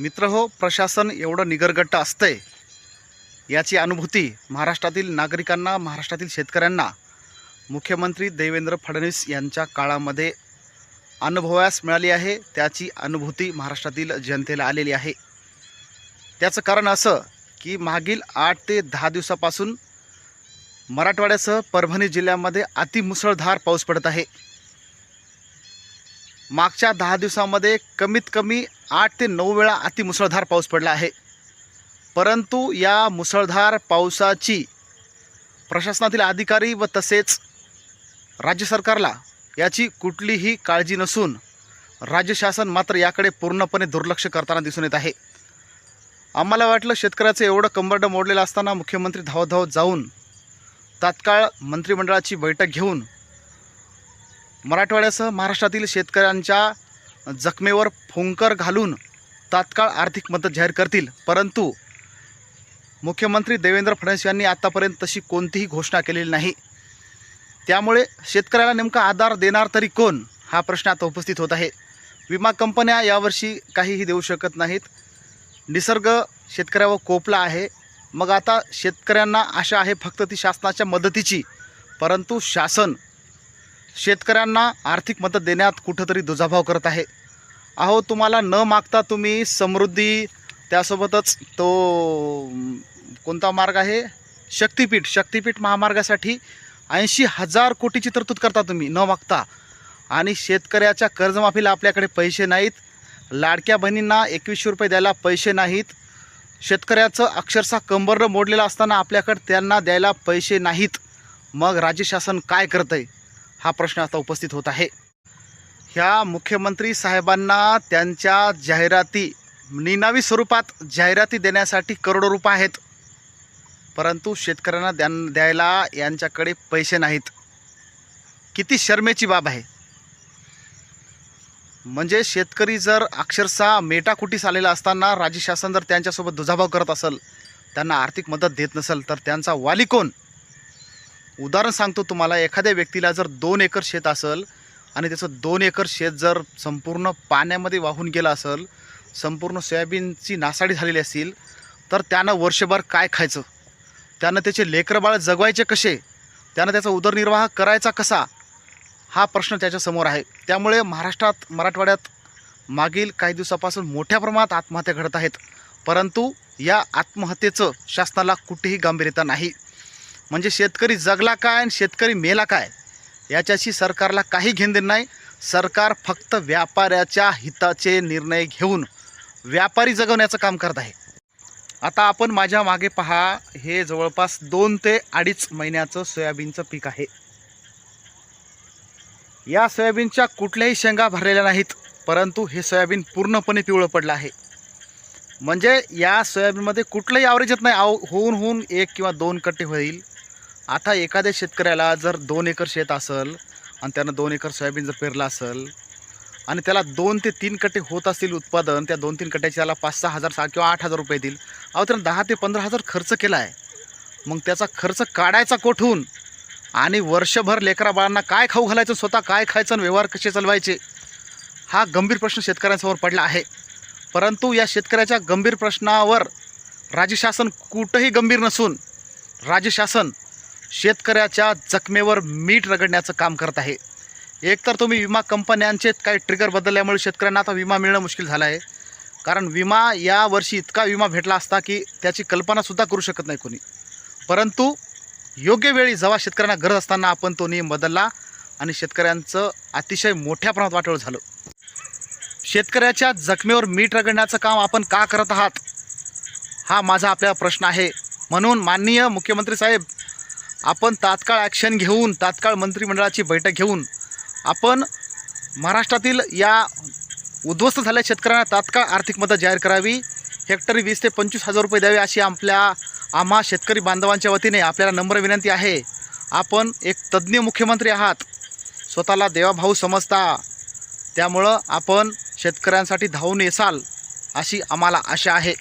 मित्र हो प्रशासन एवढं निगरगट्ट असतंय याची अनुभूती महाराष्ट्रातील नागरिकांना महाराष्ट्रातील शेतकऱ्यांना. मुख्यमंत्री देवेंद्र फडणवीस यांच्या काळामध्ये अनुभवास मिळाली आहे त्याची अनुभूती महाराष्ट्रातील जनतेला आलेली आहे. त्याचं कारण असं की मागील आठ ते दहा दिवसापासून मराठवाड्यासह परभणी जिल्ह्यामध्ये अतिमुसळधार पाऊस पडत आहे. मागच्या दहा दिवसामध्ये कमीत कमी आठ ते नऊ वेळा अतिमुसळधार पाऊस पडला आहे. परंतु या मुसळधार पावसाची प्रशासनातील अधिकारी व तसेच राज्य सरकारला याची कुठलीही काळजी नसून राज्य शासन मात्र याकडे पूर्णपणे दुर्लक्ष करताना दिसून येत आहे. आम्हाला वाटलं शेतकऱ्याचं एवढं कंबरडं मोडलेलं असताना मुख्यमंत्री धावत धावत जाऊन तात्काळ मंत्रिमंडळाची बैठक घेऊन मराठवाड्यासह महाराष्ट्रातील शेतकऱ्यांच्या जखमेवर फुंकर घालून तात्काळ आर्थिक मदत जाहीर करतील. परंतु मुख्यमंत्री देवेंद्र फडणवीस यांनी आत्तापर्यंत तशी कोणतीही घोषणा केलेली नाही. त्यामुळे शेतकऱ्याला नेमका आधार देणार तरी कोण? हा प्रश्न आता उपस्थित होत आहे. विमा कंपन्या यावर्षी काहीही देऊ शकत नाहीत. निसर्ग शेतकऱ्यावर कोपला आहे. मग आता शेतकऱ्यांना आशा आहे फक्त ती शासनाच्या मदतीची. परंतु शासन शेतकऱ्यांना आर्थिक मदत देण्यात कुठंतरी दुजाभाव करत आहे. अहो तुम्हाला न मागता तुम्ही समृद्धी त्यासोबतच तो कोणता मार्ग आहे? शक्तिपीठ शक्तिपीठ महामार्गासाठी ऐंशी हजार कोटीची तरतूद करता तुम्ही न मागता. आणि शेतकऱ्याच्या कर्जमाफीला आपल्याकडे पैसे नाहीत. लाडक्या बहिणींना एकवीसशे रुपये द्यायला पैसे नाहीत. शेतकऱ्याचं अक्षरशः कंबरडं मोडलेलं असताना आपल्याकडे त्यांना द्यायला पैसे नाहीत. मग राज्य शासन काय करतं आहे हा प्रश्न आता उपस्थित होत आहे. ह्या मुख्यमंत्री साहेबांना त्यांच्या जाहिराती निनावी स्वरूपात जाहिराती देण्यासाठी करोडो रुपये आहेत. परंतु शेतकऱ्यांना द्या द्यायला यांच्याकडे पैसे नाहीत. किती शर्मेची बाब आहे. म्हणजे शेतकरी जर अक्षरशः मेटाकुटीस आलेला असताना राज्य शासन जर त्यांच्यासोबत दुजाभाव करत असेल त्यांना आर्थिक मदत देत नसेल तर त्यांचा वाली कोण? उदाहरण सांगतो तुम्हाला एखाद्या व्यक्तीला जर दोन एकर शेत असेल आणि त्याचं दोन एकर शेत जर संपूर्ण पाण्यामध्ये वाहून गेलं असेल संपूर्ण सोयाबीनची नासाडी झालेली असेल तर त्यानं वर्षभर काय खायचं? त्यानं त्याचे लेकरबाळ जगवायचे कसे? त्यानं त्याचा उदरनिर्वाह करायचा कसा? हा प्रश्न त्याच्यासमोर आहे. त्यामुळे महाराष्ट्रात मराठवाड्यात मागील काही दिवसापासून मोठ्या प्रमाणात आत्महत्या घडत आहेत. परंतु या आत्महत्येचं शासनाला कुठेही गांभीर्यता नाही. म्हणजे शेतकरी जगला काय आणि शेतकरी मेला काय? याच्याशी सरकारला काही घेणं नाही. सरकार फक्त व्यापाऱ्याच्या हिताचे निर्णय घेऊन व्यापारी जगवण्याचं काम करत आहे. आता आपण माझ्या मागे पहा हे जवळपास दोन ते अडीच महिन्याचं सोयाबीनचं पीक आहे. या सोयाबीनच्या कुठल्याही शेंगा भरलेल्या नाहीत परंतु हे सोयाबीन पूर्णपणे पिवळं पडलं आहे. म्हणजे या सोयाबीनमध्ये कुठलंही ॲव्हरेज येत नाही. आव होऊन होऊन एक किंवा दोन कट्टे होईल. आता एखाद्या शेतकऱ्याला जर दोन एकर शेत असेल आणि त्यानं दोन एकर सोयाबीन जर पेरलं असेल आणि त्याला दोन ते तीन कट्टे होत असतील उत्पादन त्या दोन तीन कट्ट्याचे त्याला पाच सहा हजार सहा किंवा आठ हजार रुपये येतील अहो त्यानं दहा ते पंधरा हजार खर्च केला आहे मग त्याचा खर्च काढायचा कोठून? आणि वर्षभर लेकरा बाळांना काय खाऊ घालायचं स्वतः काय खायचं आणि व्यवहार कसे चालवायचे? हा गंभीर प्रश्न शेतकऱ्यांसमोर पडला आहे. परंतु या शेतकऱ्याच्या गंभीर प्रश्नावर राज्य शासन कुठंही गंभीर नसून राज्य शासन शेतकऱ्याच्या जखमेवर मीठ रगडण्याचं काम करत आहे. एकतर तुम्ही विमा कंपन्यांचे काही ट्रिगर बदलल्यामुळे शेतकऱ्यांना आता विमा मिळणं मुश्किल झालं आहे. कारण विमा यावर्षी इतका विमा भेटला असता की त्याची कल्पनासुद्धा करू शकत नाही कोणी. परंतु योग्य वेळी जेव्हा शेतकऱ्यांना गरज असताना आपण तो नियम बदलला आणि शेतकऱ्यांचं अतिशय मोठ्या प्रमाणात वाटोळ झालं. शेतकऱ्याच्या जखमेवर मीठ रगडण्याचं काम आपण का करत आहात? हा माझा आपल्याला प्रश्न आहे. म्हणून माननीय मुख्यमंत्री साहेब आपण तात्काळ ॲक्शन घेऊन तात्काळ मंत्रिमंडळाची बैठक घेऊन आपण महाराष्ट्रातील या उद्ध्वस्त झालेल्या शेतकऱ्यांना तात्काळ आर्थिक मदत जाहीर करावी. हेक्टरी वीस ते पंचवीस हजार रुपये द्यावे अशी आपल्या आम्हा शेतकरी बांधवांच्या वतीने आपल्याला नम्र विनंती आहे. आपण एक तज्ज्ञ मुख्यमंत्री आहात. स्वतःला देवाभाऊ समजता. त्यामुळं आपण शेतकऱ्यांसाठी धावून येसाल अशी आम्हाला आशा आहे.